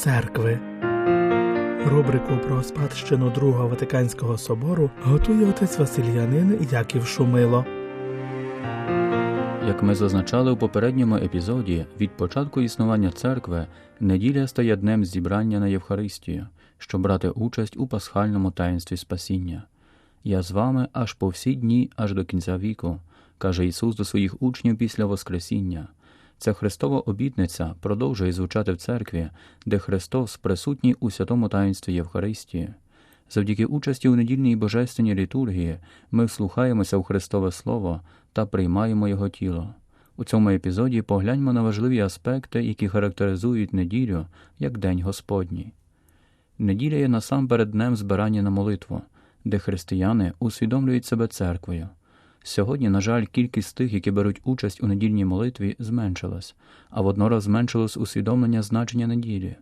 церкви. Рубрику про спадщину Другого Ватиканського собору готує отець Васильянин Яків Шумило. Як ми зазначали у попередньому епізоді, від початку існування церкви неділя стає днем зібрання на Євхаристію, щоб брати участь у пасхальному таїнстві спасіння. Я з вами аж по всі дні, аж до кінця віку, каже Ісус до своїх учнів після Воскресіння. Ця Христова обітниця продовжує звучати в церкві, де Христос присутній у святому таїнстві Євхаристії. Завдяки участі у недільній божественній літургії ми вслухаємося в Христове Слово та приймаємо Його тіло. У цьому епізоді погляньмо на важливі аспекти, які характеризують неділю як День Господній. Неділя є насамперед днем збирання на молитву, де християни усвідомлюють себе церквою. Сьогодні, на жаль, кількість тих, які беруть участь у недільній молитві, зменшилась, а воднораз зменшилось усвідомлення значення неділі.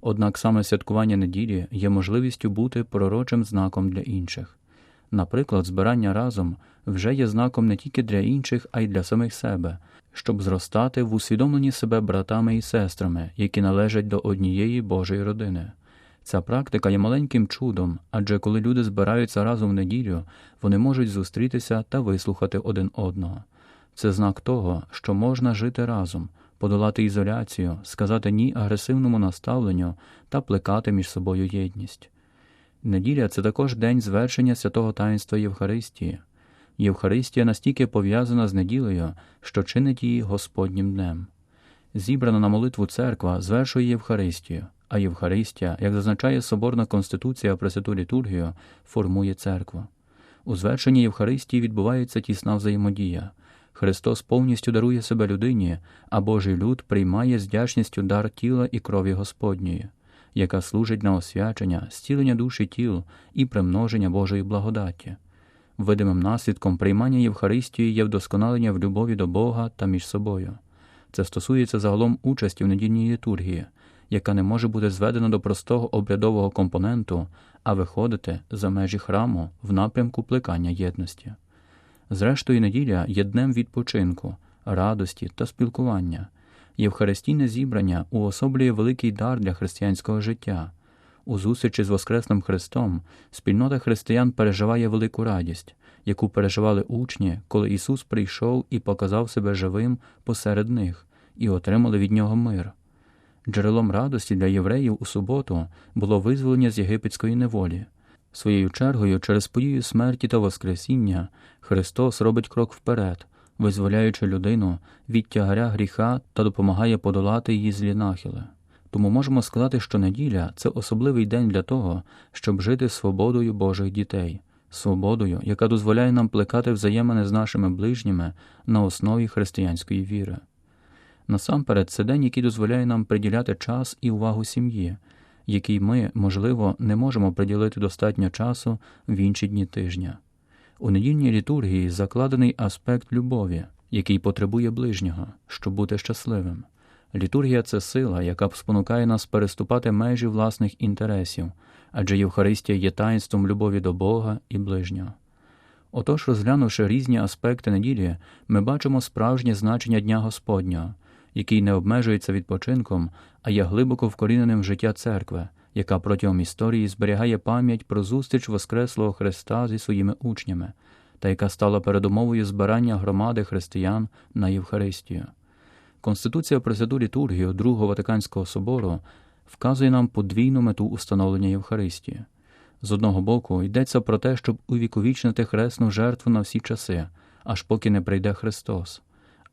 Однак саме святкування неділі є можливістю бути пророчим знаком для інших. Наприклад, збирання разом вже є знаком не тільки для інших, а й для самих себе, щоб зростати в усвідомленні себе братами і сестрами, які належать до однієї Божої родини. Ця практика є маленьким чудом, адже коли люди збираються разом в неділю, вони можуть зустрітися та вислухати один одного. Це знак того, що можна жити разом, подолати ізоляцію, сказати ні агресивному наставленню та плекати між собою єдність. Неділя це також день звершення святого таїнства Євхаристії. Євхаристія настільки пов'язана з неділею, що чинить її Господнім днем. Зібрана на молитву церква звершує Євхаристію, а Євхаристія, як зазначає Соборна Конституція про святу літургію, формує церкву. У звершенні Євхаристії відбувається тісна взаємодія. Христос повністю дарує себе людині, а Божий люд приймає з вдячністю дар тіла і крові Господньої, яка служить на освячення, зцілення душі тіл і примноження Божої благодаті. Видимим наслідком приймання Євхаристії є вдосконалення в любові до Бога та між собою. Це стосується загалом участі в недільній літургії, яка не може бути зведена до простого обрядового компоненту, а виходити за межі храму в напрямку плекання єдності. Зрештою, неділя є днем відпочинку, радості та спілкування. Євхаристійне зібрання уособлює великий дар для християнського життя. У зустрічі з Воскресним Христом спільнота християн переживає велику радість, яку переживали учні, коли Ісус прийшов і показав себе живим посеред них, і отримали від Нього мир. Джерелом радості для євреїв у суботу було визволення з єгипетської неволі. Своєю чергою, через подію смерті та Воскресіння, Христос робить крок вперед, визволяючи людину від тягаря гріха та допомагає подолати її злі нахили. Тому можемо сказати, що неділя це особливий день для того, щоб жити свободою Божих дітей, свободою, яка дозволяє нам плекати взаємини з нашими ближніми на основі християнської віри. Насамперед, це день, який дозволяє нам приділяти час і увагу сім'ї, який ми, можливо, не можемо приділити достатньо часу в інші дні тижня. У недільній літургії закладений аспект любові, який потребує ближнього, щоб бути щасливим. Літургія це сила, яка спонукає нас переступати межі власних інтересів, адже Євхаристія є таїнством любові до Бога і ближнього. Отож, розглянувши різні аспекти неділі, ми бачимо справжнє значення Дня Господнього, який не обмежується відпочинком, а є глибоко вкоріненим в життя церкви, яка протягом історії зберігає пам'ять про зустріч Воскреслого Христа зі своїми учнями, та яка стала передумовою збирання громади християн на Євхаристію. Конституція про святу літургію Другого Ватиканського собору вказує нам подвійну мету установлення Євхаристії. З одного боку, йдеться про те, щоб увіковічнити хресну жертву на всі часи, аж поки не прийде Христос,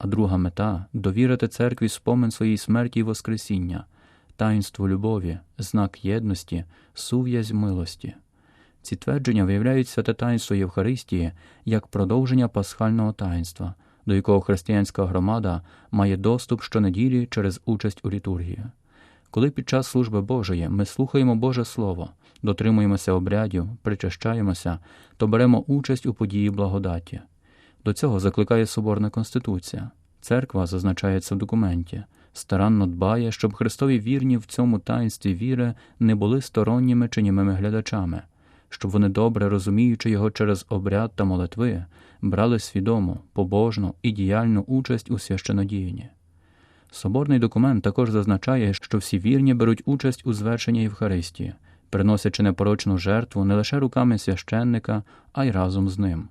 а друга мета довірити церкві спомин своєї смерті і Воскресіння, таїнство любові, знак єдності, сув'язь милості. Ці твердження виявляють святе таїнство Євхаристії як продовження пасхального таїнства, до якого християнська громада має доступ щонеділі через участь у літургії. Коли під час служби Божої ми слухаємо Боже Слово, дотримуємося обрядів, причащаємося, то беремо участь у події благодаті. До цього закликає Соборна Конституція. Церква зазначається в документі, старанно дбає, щоб Христові вірні в цьому таїнстві віри не були сторонніми чи німими глядачами, щоб вони добре розуміючи його через обряд та молитви, брали свідому, побожну і діяльну участь у священодіянні. Соборний документ також зазначає, що всі вірні беруть участь у звершенні Євхаристії, приносячи непорочну жертву не лише руками священника, а й разом з ним.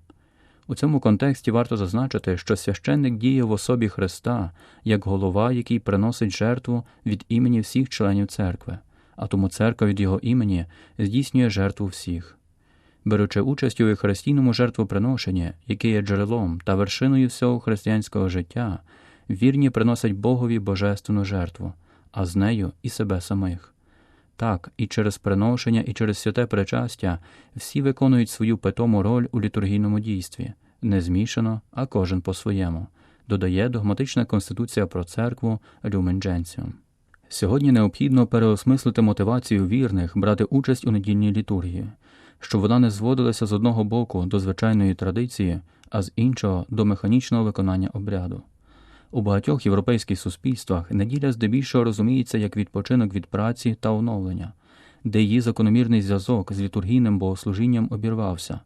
У цьому контексті варто зазначити, що священник діє в особі Христа як голова, який приносить жертву від імені всіх членів церкви, а тому церква від його імені здійснює жертву всіх. Беручи участь у Євхаристійному жертвоприношенні, яке є джерелом та вершиною всього християнського життя, вірні приносять Богові божественну жертву, а з нею і себе самих. Так, і через приношення, і через святе причастя всі виконують свою питому роль у літургійному дійстві, не змішано, а кожен по-своєму, додає догматична конституція про церкву Люмен Дженсіум. Сьогодні необхідно переосмислити мотивацію вірних брати участь у недільній літургії, щоб вона не зводилася з одного боку до звичайної традиції, а з іншого до механічного виконання обряду. У багатьох європейських суспільствах неділя здебільшого розуміється як відпочинок від праці та оновлення, де її закономірний зв'язок з літургійним богослужінням обірвався,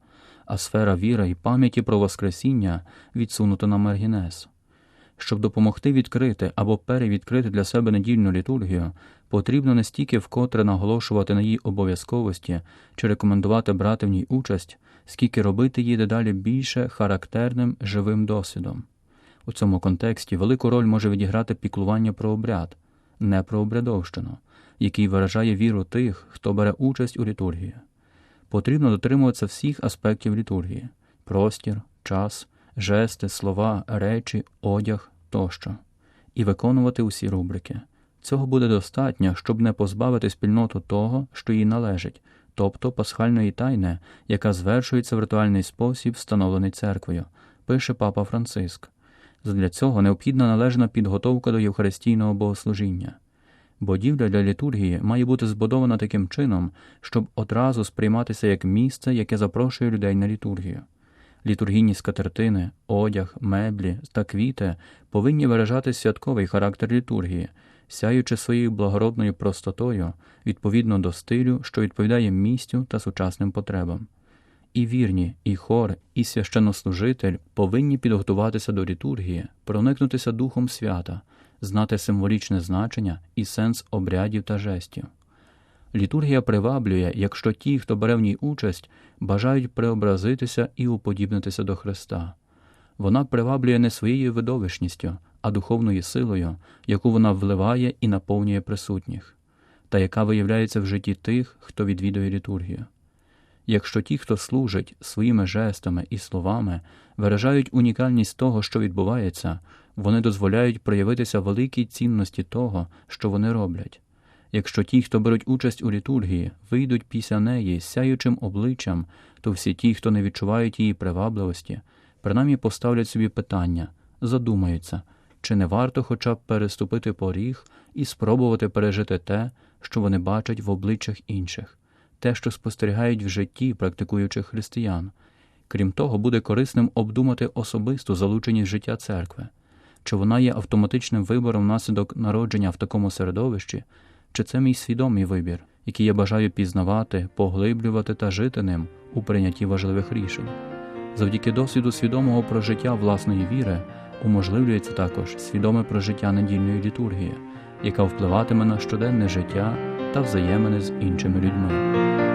а сфера віри і пам'яті про Воскресіння відсунута на маргінез. Щоб допомогти відкрити або перевідкрити для себе недільну літургію, потрібно не стільки вкотре наголошувати на її обов'язковості чи рекомендувати брати в ній участь, скільки робити її дедалі більше характерним живим досвідом. У цьому контексті велику роль може відіграти піклування про обряд, не про обрядовщину, який виражає віру тих, хто бере участь у літургії. Потрібно дотримуватися всіх аспектів літургії простір, час, жести, слова, речі, одяг тощо, і виконувати усі рубрики. Цього буде достатньо, щоб не позбавити спільноту того, що їй належить, тобто пасхальної тайни, яка звершується в ритуальний спосіб, встановлений церквою, пише папа Франциск. Задля цього необхідна належна підготовка до Євхаристійного богослужіння. Будівля для літургії має бути збудована таким чином, щоб одразу сприйматися як місце, яке запрошує людей на літургію. Літургійні скатертини, одяг, меблі та квіти повинні виражати святковий характер літургії, сяючи своєю благородною простотою відповідно до стилю, що відповідає місцю та сучасним потребам. І вірні, і хор, і священнослужитель повинні підготуватися до літургії, проникнутися духом свята, знати символічне значення і сенс обрядів та жестів. Літургія приваблює, якщо ті, хто бере в ній участь, бажають преобразитися і уподібнитися до Христа. Вона приваблює не своєю видовищністю, а духовною силою, яку вона вливає і наповнює присутніх, та яка виявляється в житті тих, хто відвідує літургію. Якщо ті, хто служить своїми жестами і словами, виражають унікальність того, що відбувається, вони дозволяють проявитися великій цінності того, що вони роблять. Якщо ті, хто беруть участь у літургії, вийдуть після неї сяючим обличчям, то всі ті, хто не відчувають її привабливості, принаймні поставлять собі питання, задумаються, чи не варто хоча б переступити поріг і спробувати пережити те, що вони бачать в обличчях інших, те, що спостерігають в житті практикуючих християн. Крім того, буде корисним обдумати особисту залученість життя церкви, чи вона є автоматичним вибором внаслідок народження в такому середовищі, чи це мій свідомий вибір, який я бажаю пізнавати, поглиблювати та жити ним у прийнятті важливих рішень. Завдяки досвіду свідомого прожиття власної віри уможливлюється також свідоме прожиття недільної літургії, яка впливатиме на щоденне життя та взаємини з іншими людьми.